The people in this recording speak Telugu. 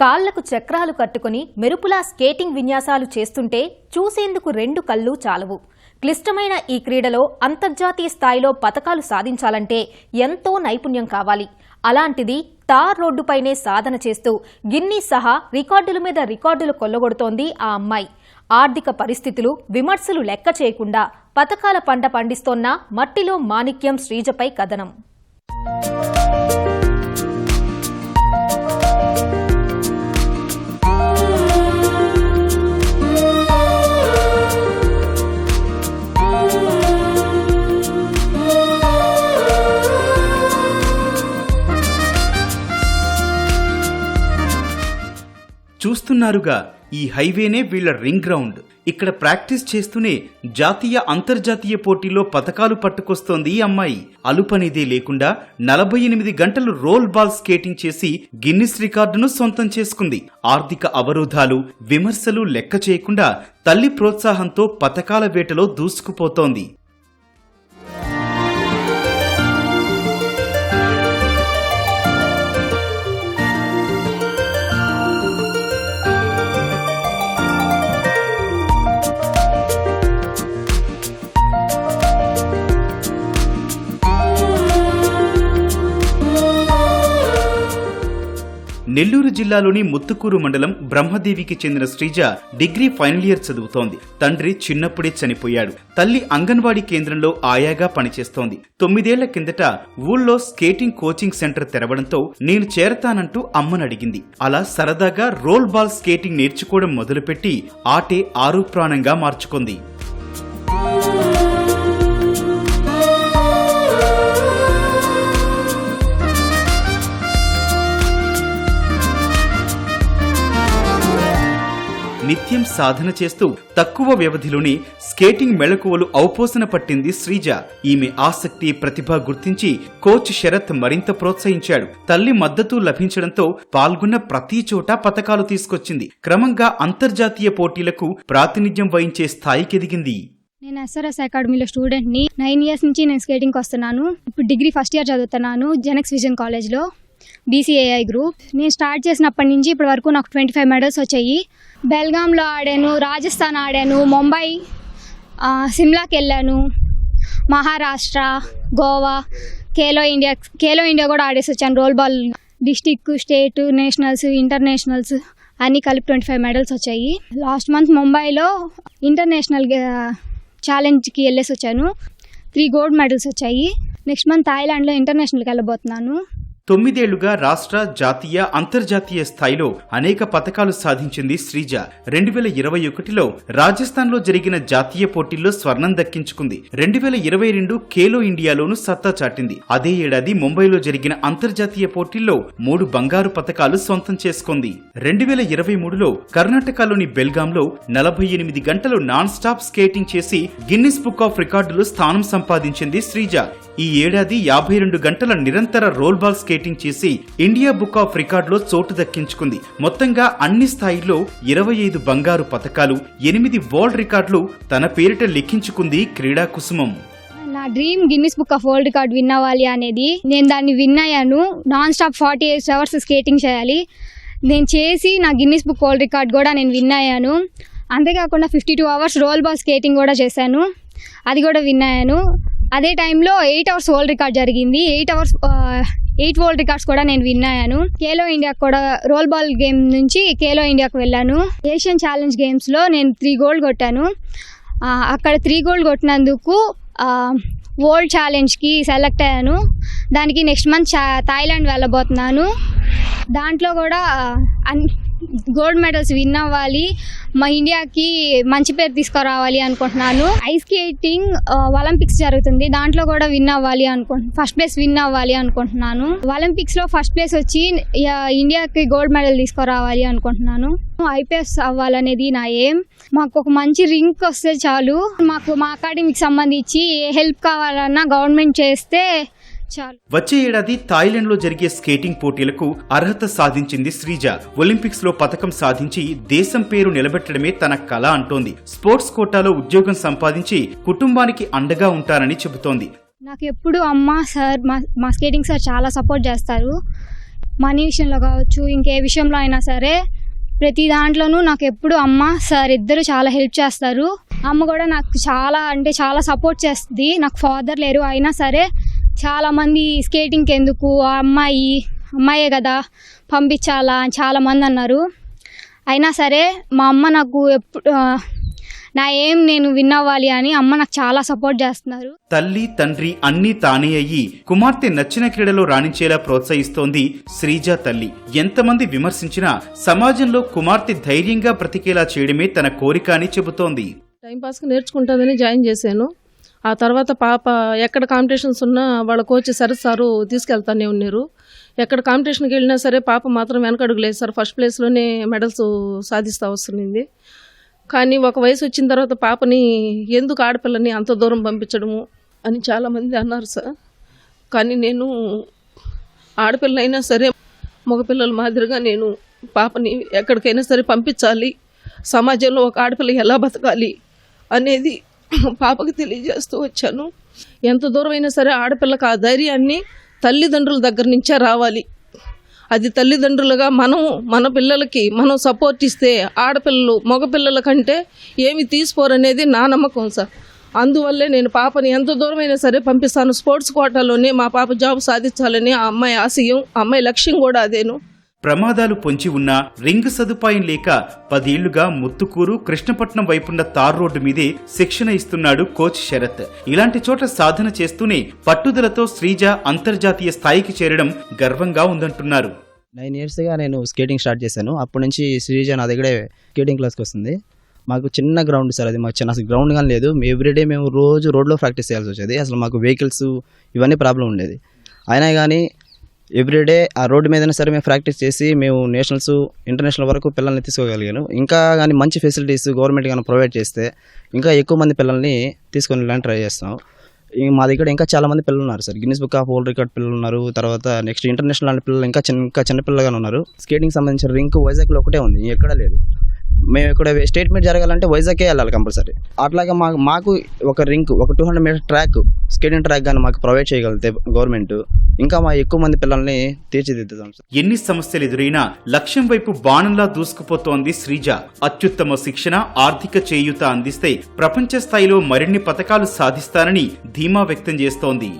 కాళ్ళకు చక్రాలు కట్టుకుని మెరుపులా స్కేటింగ్ విన్యాసాలు చేస్తుంటే చూసేందుకు రెండు కళ్ళు చాలవు. క్లిష్టమైన ఈ క్రీడలో అంతర్జాతీయ స్థాయిలో పతకాలు సాధించాలంటే ఎంతో నైపుణ్యం కావాలి. అలాంటిది తార్ రోడ్డుపైనే సాధన చేస్తూ గిన్నీ సహా రికార్డుల మీద రికార్డులు కొల్లగొడుతోంది ఆ అమ్మాయి. ఆర్థిక పరిస్థితులు విమర్శలు లెక్క చేయకుండా పతకాల పంట పండిస్తోన్న మట్టిలో మాణిక్యం శ్రీజపై కథనం. చూస్తున్నారుగా ఈ హైవేనే వీళ్ళ రింగ్ గ్రౌండ్. ఇక్కడ ప్రాక్టీస్ చేస్తూనే జాతీయ అంతర్జాతీయ పోటీల్లో పథకాలు పట్టుకొస్తోంది ఈ అమ్మాయి. అలుపనిదే లేకుండా నలభై ఎనిమిది గంటలు రోల్ బాల్ స్కేటింగ్ చేసి గిన్నిస్ రికార్డును సొంతం చేసుకుంది. ఆర్థిక అవరోధాలు విమర్శలు లెక్క చేయకుండా తల్లి ప్రోత్సాహంతో పథకాల వేటలో దూసుకుపోతోంది. నెల్లూరు జిల్లాలోని ముత్తుకూరు మండలం బ్రహ్మదేవికి చెందిన శ్రీజ డిగ్రీ ఫైనల్ ఇయర్ చదువుతోంది. తండ్రి చిన్నప్పుడే చనిపోయాడు. తల్లి అంగన్వాడీ కేంద్రంలో ఆయాగా పనిచేస్తోంది. తొమ్మిదేళ్ళ కిందట ఊళ్ళో స్కేటింగ్ కోచింగ్ సెంటర్ తెరవడంతో నేను చేరతానంటూ అమ్మను అడిగింది. అలా సరదాగా రోల్ బాల్ స్కేటింగ్ నేర్చుకోవడం మొదలుపెట్టి ఆటే ఆరు ప్రాణంగా మార్చుకుంది. సాధన చేస్తూ తక్కువ వ్యవధిలోనే స్కేటింగ్ మెళకువలు ఔపోసన పట్టింది శ్రీజ. ఈమె ఆసక్తి ప్రతిభ గుర్తించి కోచ్ శరత్ మరింత ప్రోత్సహించాడు. తల్లి మద్దతు లభించడంతో పాల్గొన్న ప్రతి చోట పథకాలు తీసుకొచ్చింది. క్రమంగా అంతర్జాతీయ పోటీలకు ప్రాతినిధ్యం వహించే స్థాయికి ఎదిగింది. నేను ఎస్ఆర్ఎస్ అకాడమీలో స్టూడెంట్ని. నైన్ ఇయర్స్ నుంచి నేను స్కేటింగ్కి వస్తున్నాను. ఇప్పుడు డిగ్రీ ఫస్ట్ ఇయర్ చదువుతున్నాను జెనెక్స్ విజన్ కాలేజ్లో. బీసీఏఐ గ్రూప్ నేను స్టార్ట్ చేసినప్పటి నుంచి ఇప్పటి వరకు నాకు ట్వంటీ ఫైవ్ మెడల్స్ వచ్చాయి. బెల్గాంలో ఆడాను రాజస్థాన్ ఆడాను ముంబై సిమ్లాకి వెళ్ళాను మహారాష్ట్ర గోవా ఖేలో ఇండియా ఖేలో ఇండియా కూడా ఆడేసి వచ్చాను. Roll ball district state nationals internationals అన్నీ కలిపి ట్వంటీ ఫైవ్ మెడల్స్ వచ్చాయి. లాస్ట్ మంత్ ముంబైలో ఇంటర్నేషనల్ ఛాలెంజ్కి వెళ్ళేసి వచ్చాను. త్రీ గోల్డ్ మెడల్స్ వచ్చాయి. నెక్స్ట్ మంత్ థాయిలాండ్లో ఇంటర్నేషనల్కి వెళ్ళబోతున్నాను. తొమ్మిదేళ్ళుగా రాష్ట్ర జాతీయ అంతర్జాతీయ స్థాయిలో అనేక పథకాలు సాధించింది శ్రీజ. రెండు వేల ఇరవై ఒకటిలో రాజస్థాన్లో జరిగిన జాతీయ పోటీల్లో స్వర్ణం దక్కించుకుంది. రెండు వేల ఇరవై రెండు ఖేలో ఇండియాలోనూ సత్తా చాటింది. అదే ఏడాది ముంబైలో జరిగిన అంతర్జాతీయ పోటీల్లో మూడు బంగారు పథకాలు సొంతం చేసుకుంది. రెండు వేల ఇరవై మూడులో కర్ణాటకలోని బెల్గాంలో నలభై ఎనిమిది గంటలు నాన్ స్టాప్ స్కేటింగ్ చేసి గిన్నిస్ బుక్ ఆఫ్ రికార్డులు స్థానం సంపాదించింది శ్రీజ. ఈ ఏడాది యాభై రెండు గంటల నిరంతర రోల్ బాల్ స్కేటింగ్ స్కేటింగ్ చేసి ఇండియా బుక్ ఆఫ్ రికార్డులో చోటు దక్కించుకుంది. మొత్తంగా అన్ని స్థాయిల్లో ఇరవై ఐదు బంగారు పథకాలు ఎనిమిది వరల్డ్ రికార్డులు తన పేరిట లిఖించుకుంది క్రీడా కుసుమం. నా dream Guinness book of world record win అవ్వాలి అనేది. నేను దాన్ని విన్ అయ్యాను non stop forty eight hours skating చేయాలి. నేను చేసి నా గిన్నిస్ బుక్ వరల్డ్ రికార్డ్ కూడా నేను విన్ అయ్యాను అంతేకాకుండా fifty two hours roll ball skating కూడా చేశాను. అది కూడా విన్ అయ్యాను అదే టైంలో ఎయిట్ అవర్స్ వరల్డ్ రికార్డ్ జరిగింది. Eight hours eight world records కూడా నేను విన్ అయ్యాను. ఖేలో ఇండియా కూడా రోల్ బాల్ గేమ్ నుంచి ఖేలో ఇండియాకు వెళ్ళాను. ఏషియన్ ఛాలెంజ్ గేమ్స్లో నేను త్రీ గోల్డ్ కొట్టాను. అక్కడ త్రీ గోల్డ్ కొట్టినందుకు వరల్డ్ ఛాలెంజ్కి సెలెక్ట్ అయ్యాను. దానికి నెక్స్ట్ మంత్ చా- థాయిలాండ్ వెళ్ళబోతున్నాను. దాంట్లో కూడా అన్ గోల్డ్ మెడల్స్ విన్ అవ్వాలి. మా ఇండియాకి మంచి పేరు తీసుకురావాలి అనుకుంటున్నాను. ఐస్ స్కేటింగ్ ఒలింపిక్స్ జరుగుతుంది. దాంట్లో కూడా విన్ అవ్వాలి అనుకుంటున్నాను ఫస్ట్ ప్లేస్ విన్ అవ్వాలి అనుకుంటున్నాను. ఒలింపిక్స్లో ఫస్ట్ ప్లేస్ వచ్చి ఇండియాకి గోల్డ్ మెడల్ తీసుకురావాలి అనుకుంటున్నాను. ఐపీఎస్ అవ్వాలనేది నా ఏం. మాకు ఒక మంచి రింక్ వస్తే చాలు. మాకు మా అకాడమీకి సంబంధించి ఏ హెల్ప్ కావాలన్నా గవర్నమెంట్ చేస్తే చాలు. వచ్చే ఏడాది థాయిలాండ్లో జరిగే స్కేటింగ్ పోటీలకు అర్హత సాధించింది శ్రీజ. ఒలింపిక్స్లో పథకం సాధించి దేశం పేరు నిలబెట్టడమే తన కళ అంటోంది. స్పోర్ట్స్ కోటాలో ఉద్యోగం సంపాదించి కుటుంబానికి అండగా ఉంటానని చెబుతోంది. నాకు ఎప్పుడు అమ్మ సార్ మా మా స్కేటింగ్ సార్ చాలా సపోర్ట్ చేస్తారు. మనీ విషయంలో కావచ్చు ఇంకే విషయంలో అయినా సరే ప్రతి దాంట్లోనూ నాకు ఎప్పుడు అమ్మ సార్ ఇద్దరు చాలా హెల్ప్ చేస్తారు. అమ్మ కూడా నాకు చాలా అంటే చాలా సపోర్ట్ చేస్తుంది. నాకు ఫాదర్ లేరు అయినా సరే చాలామంది స్కేటింగ్కి ఎందుకు ఆ అమ్మాయి అమ్మాయే కదా పంపించాలా అని చాలామంది అన్నారు. అయినా సరే మా అమ్మ నాకు ఎప్పుడు నా ఏం నేను విన్ అవ్వాలి అని అమ్మ నాకు చాలా సపోర్ట్ చేస్తున్నారు. తల్లి తండ్రి అన్నీ తానే అయ్యి కుమార్తె నచ్చిన క్రీడలో రాణించేలా ప్రోత్సహిస్తోంది శ్రీజ తల్లి. ఎంతమంది విమర్శించినా సమాజంలో కుమార్తె ధైర్యంగా బ్రతికేలా చేయడమే తన కోరిక అని చెబుతోంది. టైంపాస్కి నేర్చుకుంటుందని జాయిన్ చేశాను. ఆ తర్వాత పాప ఎక్కడ కాంపిటీషన్స్ ఉన్నా వాళ్ళ కోచ్ సరే సారు తీసుకెళ్తానే ఉన్నారు. ఎక్కడ కాంపిటీషన్కి వెళ్ళినా సరే పాప మాత్రం వెనకడుగులేదు సార్. ఫస్ట్ ప్లేస్లోనే మెడల్స్ సాధిస్తూ వస్తుంది కానీ ఒక వయసు వచ్చిన తర్వాత పాపని ఎందుకు ఆడపిల్లని అంత దూరం పంపించడము అని చాలామంది అన్నారు సార్. కానీ నేను ఆడపిల్లైనా సరే మగపిల్లల మాదిరిగా నేను పాపని ఎక్కడికైనా సరే పంపించాలి. సమాజంలో ఒక ఆడపిల్ల ఎలా బతకాలి అనేది పాపకి తెలియజేస్తూ వచ్చాను. ఎంత దూరమైనా సరే ఆడపిల్లకి ఆ ధైర్యాన్ని తల్లిదండ్రుల దగ్గర నుంచే రావాలి. అది తల్లిదండ్రులుగా మనం మన పిల్లలకి మనం సపోర్ట్ ఇస్తే ఆడపిల్లలు మగపిల్లల కంటే ఏమి తీసుకోరనేది నా నమ్మకం సార్. అందువల్లే నేను పాపని ఎంత దూరమైనా సరే పంపిస్తాను. స్పోర్ట్స్ కోటాలోనే మా పాప జాబ్ సాధించాలని ఆ అమ్మాయి ఆశయం ఆ అమ్మాయి లక్ష్యం కూడా అదేను. ప్రమాదాలు పొంచి ఉన్నా రింగ్ సదుపాయం లేక పదేళ్ళుగా ముత్తుకూరు కృష్ణపట్నం వైపున్న తార్ రోడ్డు మీదే శిక్షణ ఇస్తున్నాడు కోచ్ శరత్. ఇలాంటి చోట సాధన చేస్తూనే పట్టుదలతో శ్రీజ అంతర్జాతీయ స్థాయికి చేరడం గర్వంగా ఉందంటున్నారు. నైన్ ఇయర్స్గా నేను స్కేటింగ్ స్టార్ట్ చేశాను. అప్పటి నుంచి శ్రీజ నా దగ్గరే స్కేటింగ్ క్లాస్కి వస్తుంది. మాకు చిన్న గ్రౌండ్ సార్ అది. మాకు చిన్న అసలు గ్రౌండ్ కానీ లేదు. ఎవ్రీడే మేము రోజు రోడ్లో ప్రాక్టీస్ చేయాల్సి వచ్చేది. అసలు మాకు వెహికల్స్ ఇవన్నీ ప్రాబ్లం ఉండేది. అయినా కానీ ఎవ్రీడే ఆ రోడ్డు మీదైనా సరే మేము ప్రాక్టీస్ చేసి మేము నేషనల్స్ ఇంటర్నేషనల్ వరకు పిల్లల్ని తీసుకోగలిగాను. ఇంకా కానీ మంచి ఫెసిలిటీస్ గవర్నమెంట్ కానీ ప్రొవైడ్ చేస్తే ఇంకా ఎక్కువ మంది పిల్లల్ని తీసుకొని వెళ్ళడానికి ట్రై చేస్తాం. మా దగ్గర ఇంకా చాలా మంది పిల్లలు ఉన్నారు sir. Guinness book of world record పిల్లలు ఉన్నారు. తర్వాత నెక్స్ట్ ఇంటర్నేషనల్ లాంటి పిల్లలు ఇంకా చిన్న ఇంకా చిన్నపిల్లగానే ఉన్నారు. స్కేటింగ్ సంబంధించిన రింక్ వైజాగ్లో ఒకటే ఉంది. ఎక్కడ లేదు. మేము ఇక్కడ స్టేట్ మీట్ జరగాలంటే వైజాగ్కే వెళ్ళాలి కంపల్సరీ. అట్లాగే మాకు మాకు ఒక రింక్ ఒక two hundred metre track skating track కానీ మాకు ప్రొవైడ్ చేయగలిగితే గవర్నమెంట్. ఇంకా మా ఎక్కువ మంది పిల్లల్ని తీర్చిదిద్దుదాం సార్. ఎన్ని సమస్యలు ఎదురైనా లక్ష్యం వైపు బాణంలా దూసుకుపోతోంది శ్రీజ. అత్యుత్తమ శిక్షణ ఆర్థిక చేయూత అందిస్తే ప్రపంచ స్థాయిలో మరిన్ని పథకాలు సాధిస్తారని ధీమా వ్యక్తం చేస్తోంది.